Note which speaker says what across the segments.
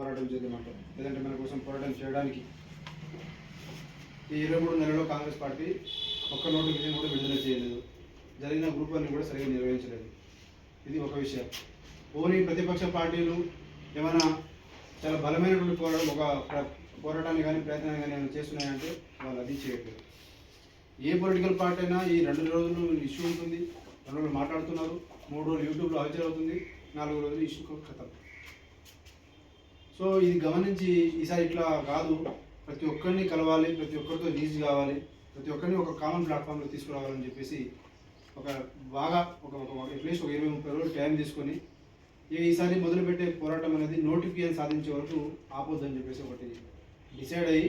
Speaker 1: పోరాటం చేద్దామంటారు. లేదంటే మన కోసం పోరాటం చేయడానికి ఈ ఇరవై మూడు నెలల్లో కాంగ్రెస్ పార్టీ ఒక్క నోటిఫికేషన్ కూడా విడుదల చేయలేదు. జరిగిన గ్రూప్ వన్ కూడా సరిగా నిర్వహించలేదు. ఇది ఒక విషయం. ఓన్లీ ప్రతిపక్ష పార్టీలు ఏమైనా చాలా బలమైనటువంటి పోరాటం ఒక పోరాటాన్ని కానీ ప్రయత్నాన్ని కానీ ఏమైనా చేస్తున్నాయంటే వాళ్ళు అది చేయట్లేదు. ఏ పొలిటికల్ పార్టీ అయినా ఈ రెండు రోజులు ఇష్యూ ఉంటుంది రెండు రోజులు మాట్లాడుతున్నారు మూడు రోజులు యూట్యూబ్లో హల్చల్ అవుతుంది నాలుగు రోజులు ఇష్యూ కథం సో ఇది గమనించి ఈసారి ఇట్లా కాదు. ప్రతి ఒక్కరిని కలవాలి ప్రతి ఒక్కరితో రీచ్ కావాలి ప్రతి ఒక్కరిని ఒక కామన్ ప్లాట్ఫామ్లో తీసుకురావాలని చెప్పేసి ఒక బాగా ఒక ఒక అట్లీస్ట్ ఒక ఇరవై ముప్పై రోజులు టైం తీసుకొని ఈసారి మొదలుపెట్టే పోరాటం అనేది నోటిఫికేషన్ సాధించే వరకు ఆపొద్దని చెప్పేసి ఒకటి డిసైడ్ అయ్యి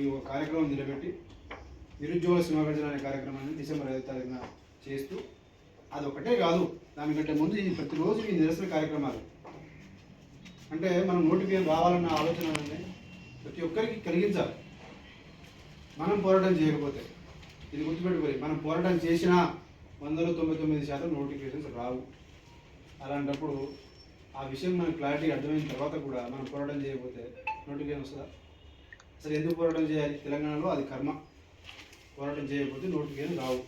Speaker 1: ఈ ఒక కార్యక్రమం నిలబెట్టి నిరుద్యోగ సింహగర్జన అనే కార్యక్రమాన్ని డిసెంబర్ ఐదో తారీఖున చేస్తూ అది ఒకటే కాదు. దానికంటే ముందు ఇది ప్రతిరోజు ఈ నిరసన కార్యక్రమాలు అంటే మనం నోటిఫికేషన్ రావాలన్న ఆలోచన అనేది ప్రతి ఒక్కరికి కలిగించాలి. మనం పోరాటం చేయకపోతే ఇది గుర్తుపెట్టుకోవాలి మనం పోరాటం చేసినా వందలో తొంభై తొమ్మిది శాతం నోటిఫికేషన్స్ రావు. అలాంటప్పుడు ఆ విషయం మనకు క్లారిటీ అర్థమైన తర్వాత కూడా మనం పోరాటం చేయకపోతే నోటిఫికేషన్ వస్తుందా? అసలు ఎందుకు పోరాటం చేయాలి? తెలంగాణలో అది కర్మ. పోరాటం చేయకపోతే నోటిఫికేషన్ రావు.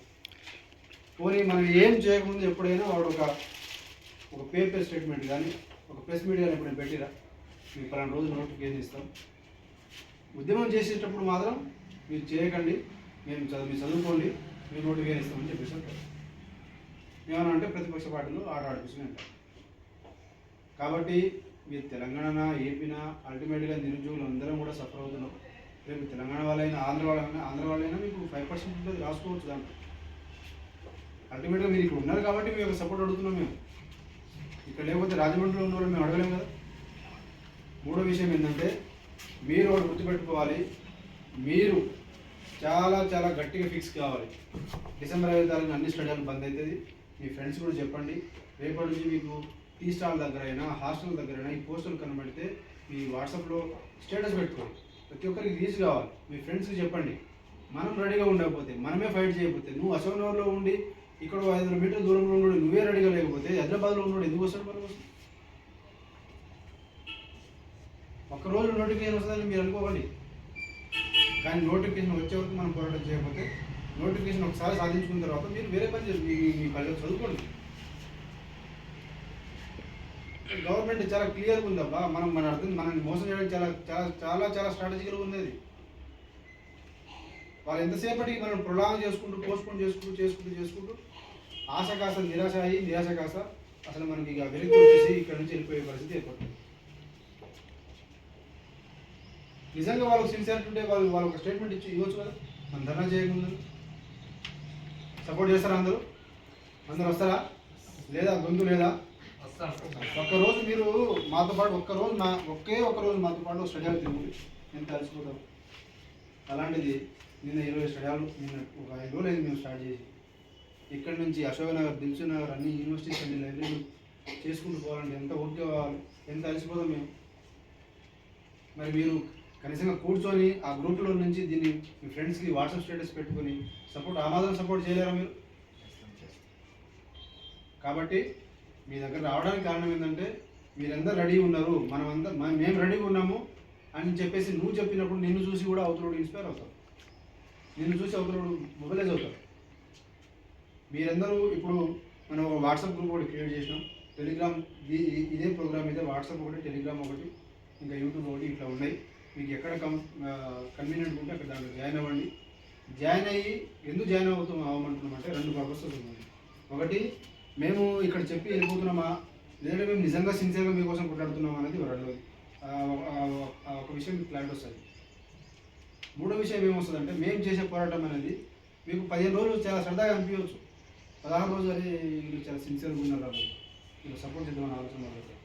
Speaker 1: పోనీ మనం ఏం చేయకముందు ఎప్పుడైనా వాడు ఒక ఒక పేపర్ స్టేట్మెంట్ కానీ ఒక ప్రెస్ మీడియాలో ఇప్పుడు పెట్టిరా. మీకు పలానా రోజు నోటిఫికేషన్ ఇస్తాం ఉద్యమం చేసేటప్పుడు మాత్రం మీరు చేయకండి మేము చదువు మీరు చదువుకోండి మీరు నోటిఫికేషన్ ఇస్తామని చెప్పేసి అంటారు. ఏమన్నా అంటే ప్రతిపక్ష పార్టీలు ఆట ఆడిపిస్తూనే ఉంటారు. కాబట్టి మీరు తెలంగాణ ఏపీనా అల్టిమేట్గా నిరుద్యోగులు అందరం కూడా సఫర్ అవుతున్నాం. రేపు తెలంగాణ వాళ్ళైనా ఆంధ్ర వాళ్ళైనా ఆంధ్ర వాళ్ళైనా మీకు ఫైవ్ పర్సెంట్ ఉంటుంది రాసుకోవచ్చు దాంట్లో. అల్టిమేట్గా మీరు ఇక్కడ ఉన్నారు కాబట్టి మేము సపోర్ట్ అడుగుతున్నాం మేము. ఇక్కడ లేకపోతే రాజమండ్రిలో ఉన్న వాళ్ళు మేము అడగలేము కదా? మూడో విషయం ఏంటంటే మీరు ఒకటి గుర్తుపెట్టుకోవాలి. మీరు చాలా చాలా గట్టిగా ఫిక్స్ కావాలి. డిసెంబర్ ఐదో తారీఖు అన్ని స్టడియాలు బంద్ అవుతుంది మీ ఫ్రెండ్స్ కూడా చెప్పండి. రేపటి నుంచి మీకు టీ స్టాల్ దగ్గర అయినా హాస్టల్ దగ్గర అయినా ఈ పోస్టులు కనబడితే మీ వాట్సాప్లో స్టేటస్ పెట్టుకోండి. ప్రతి ఒక్కరికి రీచ్ కావాలి. మీ ఫ్రెండ్స్కి చెప్పండి. మనం రెడీగా ఉండకపోతే మనమే ఫైట్ చేయకపోతే నువ్వు అశోక్నగర్లో ఉండి ఇక్కడ ఐదు వందల మీటర్ల దూరంలో ఉన్నాడు నువ్వే రెడీగా లేకపోతే హైదరాబాద్లో ఉన్నాడు ఎందుకు వస్తాడు మన ఒక్కరోజు నోటిఫికేషన్ వస్తుందని మీరు అనుకోకండి. కానీ నోటిఫికేషన్ వచ్చే వరకు మనం పోరాటం చేయకపోతే నోటిఫికేషన్ ఒకసారి సాధించుకున్న తర్వాత మీరు వేరే పని చేసి మీ మీ కళ్ళు చదువుకోండి. గవర్నమెంట్ చాలా క్లియర్గా ఉందబ్బా. మనం మన అర్థం మనల్ని మోసం చేయడానికి చాలా చాలా చాలా చాలా స్ట్రాటజికల్గా ఉంది అది. వాళ్ళు ఎంతసేపటికి మనం ప్రొలాంగ్ చేసుకుంటూ పోస్ట్పోన్ చేసుకుంటూ చేసుకుంటూ చేసుకుంటూ ఆశ కాస్త నిరాశ అయ్యి నిరాశ కాస్త అసలు మనకి ఇక వెనక్కి వచ్చేసి ఇక్కడ నుంచి వెళ్ళిపోయే పరిస్థితి ఏర్పడుతుంది. నిజంగా వాళ్ళకి సిన్సియారిటీ ఉంటే వాళ్ళు వాళ్ళు ఒక స్టేట్మెంట్ ఇచ్చి ఇవ్వచ్చు కదా? మనం ధర్నా చేయకుండా సపోర్ట్ చేస్తారా అందరూ? అందరు వస్తారా? లేదా గొంతు లేదా? ఒక్క రోజు మీరు మాతో పాటు ఒక్క రోజు నా ఒకే ఒక్క రోజు మాతో పాటు స్టడీ అవుతుంది నేను తలుచుకుంటాం అలాంటిది నిన్న ఇరవై స్టడియాలు నిన్న ఒక ఐదు రోజులైంది మేము స్టార్ట్ చేసి. ఇక్కడ నుంచి అశోక్ నగర్ దిల్సు నగర్ అన్ని యూనివర్సిటీస్ అన్ని లైబ్రరీలు చేసుకుంటూ పోవాలంటే ఎంత ఓపిక కావాలి ఎంత అలసిపోదాం మేము? మరి మీరు కనీసంగా కూర్చొని ఆ గ్రూప్లో నుంచి దీన్ని మీ ఫ్రెండ్స్కి వాట్సాప్ స్టేటస్ పెట్టుకొని సపోర్ట్ ఆ సపోర్ట్ చేయలేరా మీరు? కాబట్టి మీ దగ్గర రావడానికి కారణం ఏంటంటే మీరందరూ రెడీ ఉన్నారు మనం మేము రెడీగా ఉన్నాము అని చెప్పేసి నువ్వు చెప్పినప్పుడు నిన్ను చూసి కూడా అవతలోడు ఇన్స్పైర్ అవుతావు. నిన్ను చూసి అవతలోడు మొబైలైజ్ అవుతాడు. మీరందరూ ఇప్పుడు మనం ఒక వాట్సాప్ గ్రూప్ ఒకటి క్రియేట్ చేసినాం. టెలిగ్రామ్ ఇదే ప్రోగ్రామ్ అయితే వాట్సాప్ ఒకటి టెలిగ్రామ్ ఒకటి ఇంకా యూట్యూబ్ ఒకటి ఇట్లా ఉన్నాయి. మీకు ఎక్కడ కం కన్వీనియంట్ ఉంటే అక్కడ దాంట్లో జాయిన్ అవ్వండి. జాయిన్ అయ్యి ఎందుకు జాయిన్ అవుతాం అవ్వమంటున్నాం అంటే రెండు పర్పసెస్ ఉన్నాయి. ఒకటి మేము ఇక్కడ చెప్పి వెళ్ళిపోతున్నామా? లేదంటే మేము నిజంగా సిన్సియర్గా మీకోసం కొట్లాడుతున్నామా అనేది రెండోది ఒక విషయం మీకు క్లారిటీ వస్తుంది. మూడో విషయం ఏమొస్తుందంటే మేము చేసే పోరాటం అనేది మీకు పదిహేను రోజులు చాలా సరదాగా అనిపించవచ్చు. పదహారు రోజులు అదే వీళ్ళు చాలా సిన్సియర్గా ఉన్నారు వీళ్ళు. సపోర్ట్ చేద్దామని ఆలోచన మొదలెట్టారు.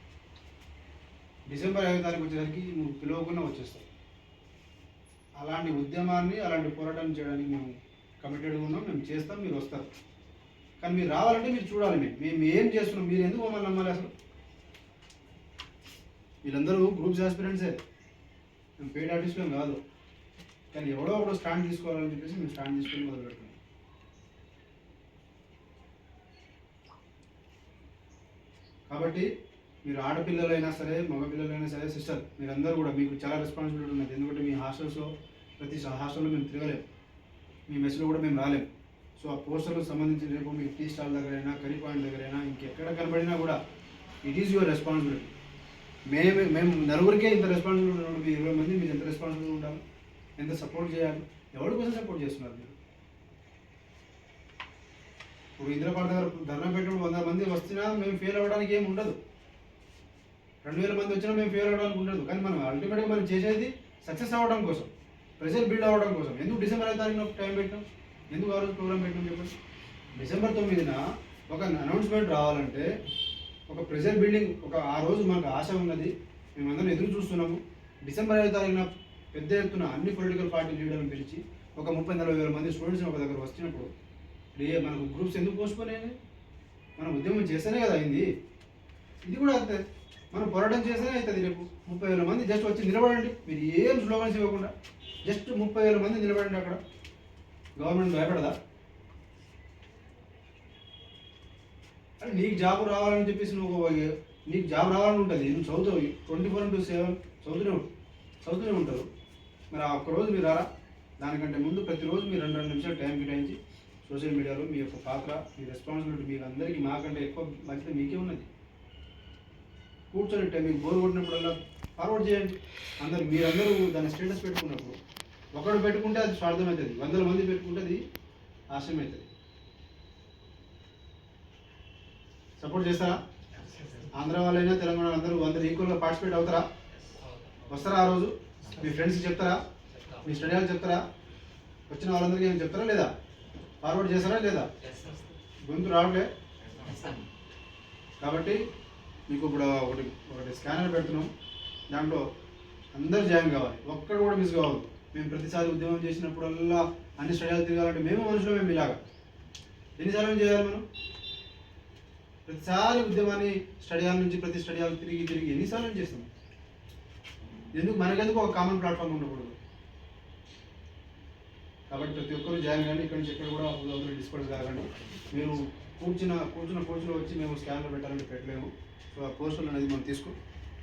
Speaker 1: డిసెంబర్ ఐదో తారీఖు వచ్చేసరికి నువ్వు పిలవకుండా వచ్చేస్తావు. అలాంటి ఉద్యమాన్ని అలాంటి పోరాటం చేయడానికి మేము కమిటెడ్గా ఉన్నాం మేము చేస్తాం మీరు వస్తారు. కానీ మీరు రావాలంటే మీరు చూడాలి మేము. మేము ఏం చేస్తున్నాం మీరు ఎందుకు మమ్మల్ని నమ్మాలి అసలు? వీళ్ళందరూ గ్రూప్స్ ఆస్పిరెంట్సే మేము పెయిడ్ ఆర్టిస్టులం కాదు. కానీ ఎవడో ఒకడో స్టాండ్ తీసుకోవాలని చెప్పేసి మేము స్టాండ్ తీసుకొని మొదలు పెడుతున్నాం. కాబట్టి మీరు ఆడపిల్లలైనా సరే మగపిల్లలైనా సరే సిస్టర్ మీరందరూ కూడా మీకు చాలా రెస్పాన్సిబిలిటీ ఉన్నది. ఎందుకంటే మీ హాస్టల్స్లో ప్రతి హాస్టల్లో మేము తిరగలేము మీ మెస్లో కూడా మేము రాలేము సో ఆ పోస్టర్లకు సంబంధించిన రేపు మీకు టీ స్టాల్ దగ్గరైనా కర్రీ పాయింట్ దగ్గరైనా ఇంకెక్కడ కనబడినా కూడా ఇట్ ఈస్ యువర్ రెస్పాన్సిబిలిటీ మేము మేము నలుగురికే ఇంత రెస్పాన్సిబిలిటీ ఉన్నప్పుడు మీ ఇరవై మంది మీరు ఎంత రెస్పాన్సిబిలిటీ ఉండాలి? ఎంత సపోర్ట్ చేయాలి? ఎవరి కోసం సపోర్ట్ చేస్తున్నారు మీరు? ఇప్పుడు ఇంద్రపాడ దగ్గర ధర్నా పెట్టినప్పుడు వంద మంది వస్తున్నా మేము ఫెయిల్ అవ్వడానికి ఏమి ఉండదు. రెండు వేల మంది వచ్చినా మేము ఫెయిల్ అవ్వడానికి ఉండదు. కానీ మనం అల్టిమేట్గా మనం చేసేది సక్సెస్ అవ్వడం కోసం ప్రెషర్ బిల్డ్ అవ్వడం కోసం. ఎందుకు డిసెంబర్ ఐదు తారీఖున టైం పెట్టాం ఎందుకు ఆ రోజు ప్రోగ్రామ్ పెట్టాం చెప్పండి? డిసెంబర్ తొమ్మిదిన ఒక అనౌన్స్మెంట్ రావాలంటే ఒక ప్రెషర్ బిల్డింగ్ ఒక ఆ రోజు మనకు ఆశ ఉన్నది. మేమందరం ఎదురు చూస్తున్నాము. డిసెంబర్ ఐదు తారీఖున పెద్ద ఎత్తున అన్ని పొలిటికల్ పార్టీ లీడర్లను పిలిచి ఒక ముప్పై నలభై వేల మంది స్టూడెంట్స్ ఒక దగ్గర వచ్చినప్పుడు రే మనకు గ్రూప్స్ ఎందుకు పోసుకొని మనం ఉద్యమం చేస్తేనే కదా అయింది. ఇది కూడా అంతే. మనం పోరాటం చేస్తేనే అవుతుంది రేపు. ముప్పై వేల మంది జస్ట్ వచ్చి నిలబడండి. మీరు ఏం స్లోగన్స్ ఇవ్వకుండా జస్ట్ ముప్పై వేల మంది నిలబడండి అక్కడ. గవర్నమెంట్ భయపడదా? అంటే నీకు జాబ్ రావాలని చెప్పేసి నువ్వు నీకు జాబ్ రావాలని ఉంటుంది. నువ్వు చదువుతావు. ట్వంటీ ఫోర్ ఇంటూ సెవెన్ చదువుతూనే చదువుతూనే ఉంటారు మరి ఆ ఒక్కరోజు మీరు రారా దానికంటే ముందు ప్రతిరోజు మీరు రెండు రెండు నిమిషాలు టైం కేటాయించి సోషల్ మీడియాలో మీ యొక్క పాత్ర మీ రెస్పాన్సిబిలిటీ మీకు అందరికీ మాకంటే ఎక్కువ బాధ్యత మీకే ఉన్నది. కూర్చొని టైం మీకు బోర్ కొట్టినప్పుడల్లా ఫార్వర్డ్ చేయండి. అందరు మీరందరూ దాని స్టేటస్ పెట్టుకున్నప్పుడు ఒకడు పెట్టుకుంటే అది స్వార్థం అవుతుంది వందల మంది పెట్టుకుంటే అది ఆశయం అవుతుంది సపోర్ట్ చేస్తారా? ఆంధ్ర వాళ్ళైనా తెలంగాణ అందరూ అందరూ ఈక్వల్గా పార్టిసిపేట్ అవుతారా? వస్తారా ఆ రోజు? మీ ఫ్రెండ్స్కి చెప్తారా? మీ స్టడీ చెప్తారా? వచ్చిన వాళ్ళందరికీ ఏం చెప్తారా లేదా? ఫార్వర్డ్ చేస్తారా లేదా? గొంతు రావట్లే? కాబట్టి మీకు ఇప్పుడు ఒకటి ఒకటి స్కానర్ పెడుతున్నాం. దాంట్లో అందరు జాయిన్ కావాలి. ఒక్కడు కూడా మిస్ కావద్దు. మేము ప్రతిసారి ఉద్యమం చేసినప్పుడల్లా అన్ని స్టడీలు తిరగాలంటే మేము మనుషులు మేము ఇలాగా ఎన్నిసార్లు చేయాలి మనం? ప్రతిసారి ఉద్యమాన్ని స్టడీ హాల్ నుంచి ప్రతి స్టడీ హాల్ తిరిగి తిరిగి ఎన్నిసార్లు చేస్తాం? ఎందుకు మనకెందుకు ఒక కామన్ ప్లాట్ఫామ్ ఉండకూడదు? కాబట్టి ప్రతి ఒక్కరు జాయిన్ కానీ ఇక్కడి నుంచి ఎక్కడ కూడా ఒకరు డిస్కౌంట్ కాకండి. మీరు కూర్చున్న కూర్చున్న కోర్సులో వచ్చి మేము స్కాన్లో పెట్టాలని పెట్టలేము. సో ఆ కోర్సులు అనేది మనం తీసుకో